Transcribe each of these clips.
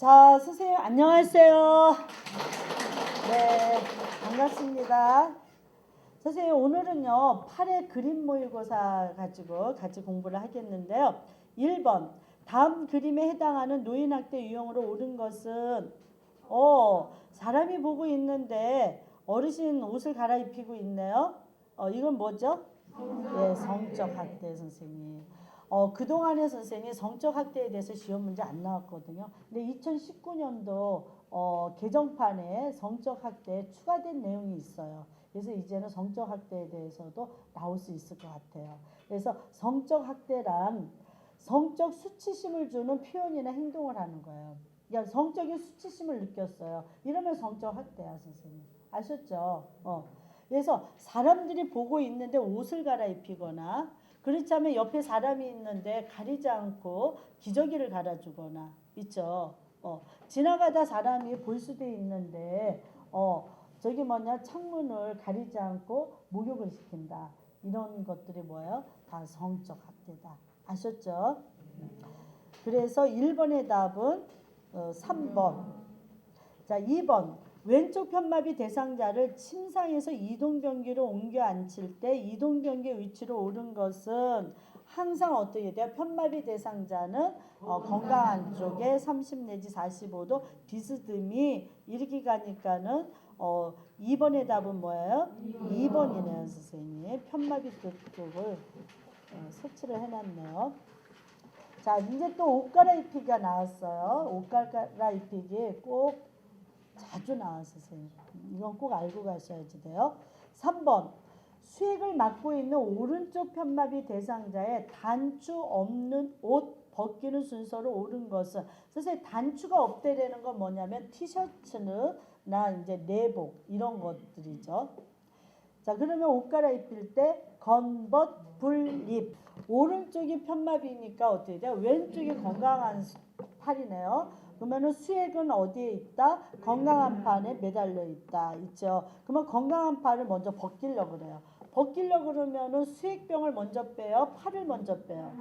자, 선생님 안녕하세요. 네, 반갑습니다. 선생님 오늘은요 팔의 그림 모의고사 가지고 같이 공부를 하겠는데요. 1번 다음 그림에 해당하는 노인 학대 유형으로 옳은 것은 어 사람이 보고 있는데 어르신 옷을 갈아입히고 있네요. 어 이건 뭐죠? 예, 성적 학대 선생님. 어, 그동안에 선생님이 성적 학대에 대해서 시험 문제 안 나왔거든요. 근데 2019년도 어, 개정판에 성적 학대에 추가된 내용이 있어요. 그래서 이제는 성적 학대에 대해서도 나올 수 있을 것 같아요. 그래서 성적 학대란 성적 수치심을 주는 표현이나 행동을 하는 거예요. 야, 성적인 수치심을 느꼈어요. 이러면 성적 학대야, 선생님. 아셨죠? 어. 그래서 사람들이 보고 있는데 옷을 갈아입히거나 그렇지 않으면 옆에 사람이 있는데 가리지 않고 기저귀를 갈아주거나 있죠. 어, 지나가다 사람이 볼 수도 있는데 어, 저기 뭐냐 창문을 가리지 않고 목욕을 시킨다. 이런 것들이 뭐예요? 다 성적 학대다. 아셨죠? 그래서 1번의 답은 어, 3번. 자, 2번. 왼쪽 편마비 대상자를 침상에서 이동변기로 옮겨 앉힐 때 이동변기 위치로 오른 것은 항상 어떻게 돼요? 편마비 대상자는 어, 건강한 쪽에 30 내지 45도 비스듬히 이렇게 가니까는 어, 2번의 답은 뭐예요? 2번이네요, 선생님. 편마비 쪽을 어, 설치를 해놨네요. 자, 이제 또 옷 갈아입히기가 나왔어요. 옷 갈아입히기 꼭 자주 선생님. 이건 꼭 알고 가셔야지 돼요. 3번. 수액을 맡고 있는 오른쪽 편마비 대상자의 단추 없는 옷 벗기는 순서로 옳은 것은 선생님 단추가 없대라는 건 뭐냐면 티셔츠는 나 이제 내복 이런 것들이죠. 자 그러면 옷 갈아입힐 때 건벗 불입 오른쪽이 편마비니까 어떻게 돼요? 왼쪽이 건강한 팔이네요. 그러면은 수액은 어디에 있다? 건강한 판에 매달려 있다. 있죠. 그러면 건강한 팔을 먼저 벗기려고 그래요. 벗기려고 그러면은 수액병을 먼저 빼요. 팔을 먼저 빼요.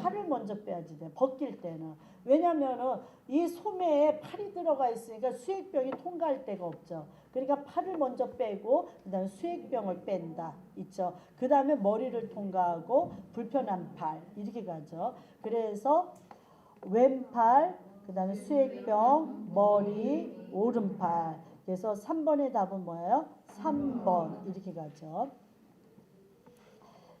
팔을 먼저 빼야지 돼. 벗길 때는. 왜냐면은 이 소매에 팔이 들어가 있으니까 수액병이 통과할 데가 없죠. 그러니까 팔을 먼저 빼고 그다음에 수액병을 뺀다. 있죠. 그다음에 머리를 통과하고 불편한 팔 이렇게 가죠. 그래서 왼팔 그 다음에 수액병, 머리, 오른팔. 그래서 3번의 답은 뭐예요? 3번 이렇게 가죠.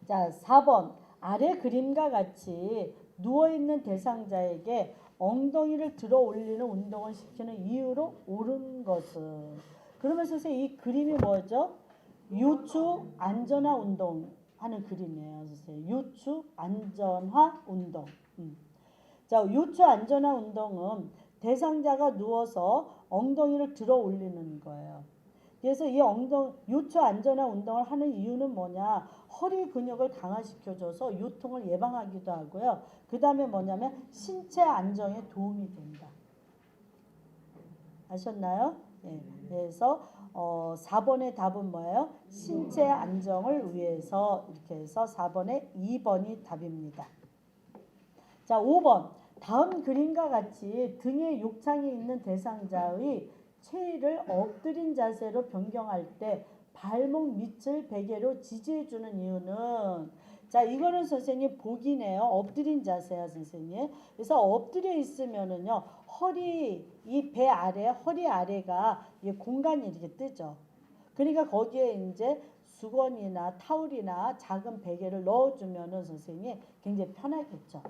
자, 4번. 아래 그림과 같이 누워 있는 대상자에게 엉덩이를 들어 올리는 운동을 시키는 이유로 옳은 것은 그러면 선생님 이 그림이 뭐죠? 유축 안전화 운동 하는 그림이에요, 선생님. 유축 안전화 운동. 음. 자, 요추 안전화 운동은 대상자가 누워서 엉덩이를 들어 올리는 거예요. 그래서 이 엉덩 요추 안전화 운동을 하는 이유는 뭐냐? 허리 근육을 강화시켜줘서 요통을 예방하기도 하고요. 그 다음에 뭐냐면 신체 안정에 도움이 된다. 아셨나요? 네. 그래서 어, 4번의 답은 뭐예요? 신체 안정을 위해서 이렇게 해서 4번의 2번이 답입니다. 자, 5번. 다음 그림과 같이 등에 욕창이 있는 대상자의 체위를 엎드린 자세로 변경할 때 발목 밑을 베개로 지지해 주는 이유는 자, 이거는 선생님 복이네요. 엎드린 자세야, 선생님. 그래서 엎드려 있으면은요. 허리 이 배 아래, 허리 아래가 이 공간이 이렇게 뜨죠. 그러니까 거기에 이제 수건이나 타올이나 작은 베개를 넣어 주면은 선생님이 굉장히 편하겠죠.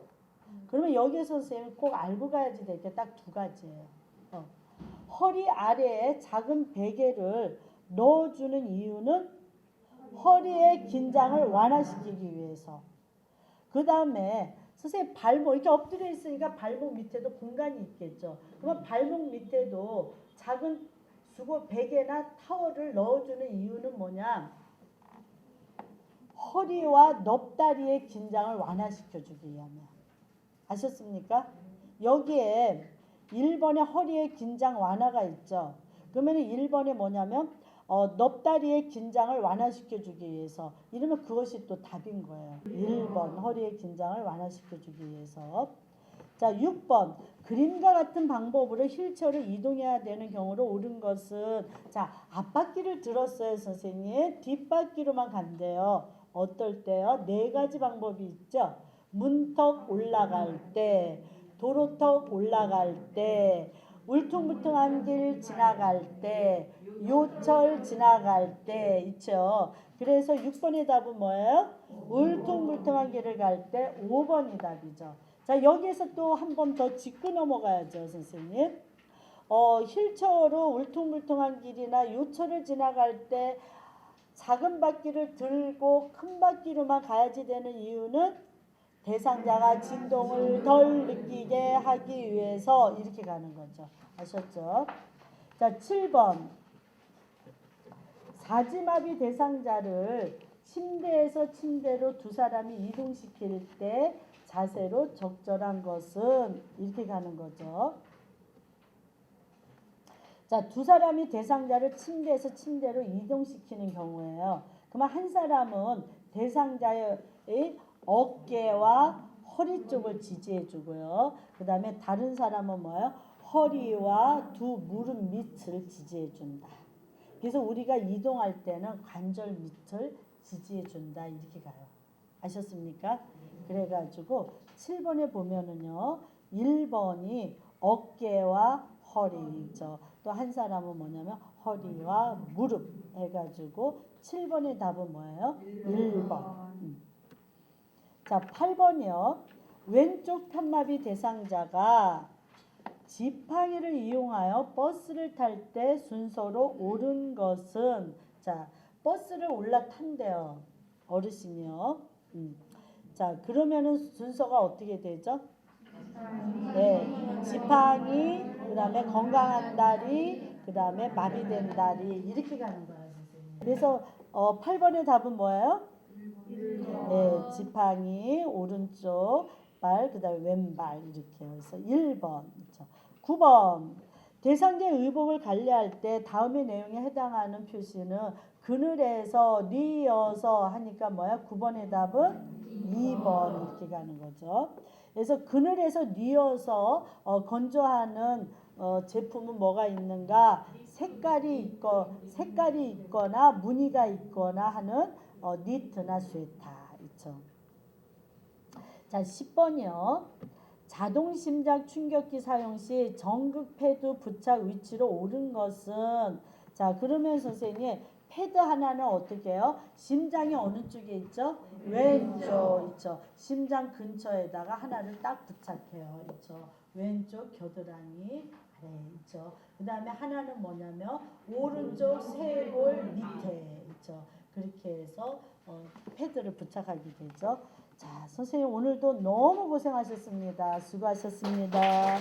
그러면 여기에서 선생님 꼭 알고 가야지 될 게 딱 두 가지예요. 어. 허리 아래에 작은 베개를 넣어주는 이유는 허리의 긴장을 완화시키기 위해서. 그 다음에 선생님 발목 이렇게 엎드려 있으니까 발목 밑에도 공간이 있겠죠. 그러면 발목 밑에도 작은 수고 베개나 타월을 넣어주는 이유는 뭐냐? 허리와 넙다리의 긴장을 완화시켜주기 위함이야. 아셨습니까? 여기에 1번에 허리의 긴장 완화가 있죠. 그러면 1번에 뭐냐면 어, 넙다리의 긴장을 완화시켜 주기 위해서 이러면 그것이 또 답인 거예요. 1번 허리의 긴장을 완화시켜 주기 위해서 자, 6번. 그림과 같은 방법으로 휠체어를 이동해야 되는 경우로 옳은 것은 자, 앞바퀴를 들었어요, 선생님. 뒷바퀴로만 간대요. 어떨 때요? 네 가지 방법이 있죠. 문턱 올라갈 때, 도로턱 올라갈 때, 울퉁불퉁한 길 지나갈 때, 요철 지나갈 때 있죠. 그래서 6번의 답은 뭐예요? 울퉁불퉁한 길을 갈 때 5번이 답이죠. 자, 여기에서 또 한 번 더 짚고 넘어가야죠, 선생님. 어, 휠체어로 울퉁불퉁한 길이나 요철을 지나갈 때 작은 바퀴를 들고 큰 바퀴로만 가야지 되는 이유는 대상자가 진동을 덜 느끼게 하기 위해서 이렇게 가는 거죠. 아셨죠? 자, 7번. 사지마비 대상자를 침대에서 침대로 두 사람이 이동시킬 때 자세로 적절한 것은 이렇게 가는 거죠. 자, 두 사람이 대상자를 침대에서 침대로 이동시키는 경우에요. 그러면 한 사람은 대상자의 어깨와 허리 쪽을 지지해 주고요. 그 다음에 다른 사람은 뭐예요? 허리와 두 무릎 밑을 지지해 준다. 그래서 우리가 이동할 때는 관절 밑을 지지해 준다. 이렇게 가요. 아셨습니까? 그래가지고 7번에 보면은요. 1번이 어깨와 허리죠. 또 한 사람은 뭐냐면 허리와 무릎 해가지고 7번의 답은 뭐예요? 1번. 음. 자, 8번이요. 왼쪽 탑마비 대상자가 지팡이를 이용하여 버스를 탈 때 순서로 옳은 것은 자, 버스를 올라탄대요. 어르신이요. 음. 자, 그러면은 순서가 어떻게 되죠? 네, 지팡이, 그 다음에 건강한 다리, 그 다음에 마비된 다리 이렇게 가는 거예요. 그래서 어, 8번의 답은 뭐예요? 네, 지팡이 오른쪽 발, 그 다음에 왼발 이렇게 해서 1번. 그렇죠. 9번. 대상자의 의복을 관리할 때 다음의 내용에 해당하는 표시는 그늘에서 뉘어서 하니까 뭐야? 9번의 답은 2번 이렇게 가는 거죠. 그래서 그늘에서 뉘어서 어, 건조하는 어, 제품은 뭐가 있는가? 색깔이 있거 색깔이 있거나 무늬가 있거나 하는 어, 니트나 스웨터 있죠. 자, 10번이요. 자동 심장 충격기 사용 시 전극 패드 부착 위치로 옳은 것은 자, 그러면 선생님 패드 하나는 어떻게 해요? 심장이 어느 쪽에 있죠? 왼쪽 있죠. 심장 근처에다가 하나를 딱 부착해요. 있죠. 왼쪽 겨드랑이 아래 있죠. 그 다음에 하나는 뭐냐면 오른쪽 쇄골 밑에 있죠. 그렇게 해서 어, 패드를 부착하게 되죠. 자, 선생님 오늘도 너무 고생하셨습니다. 수고하셨습니다.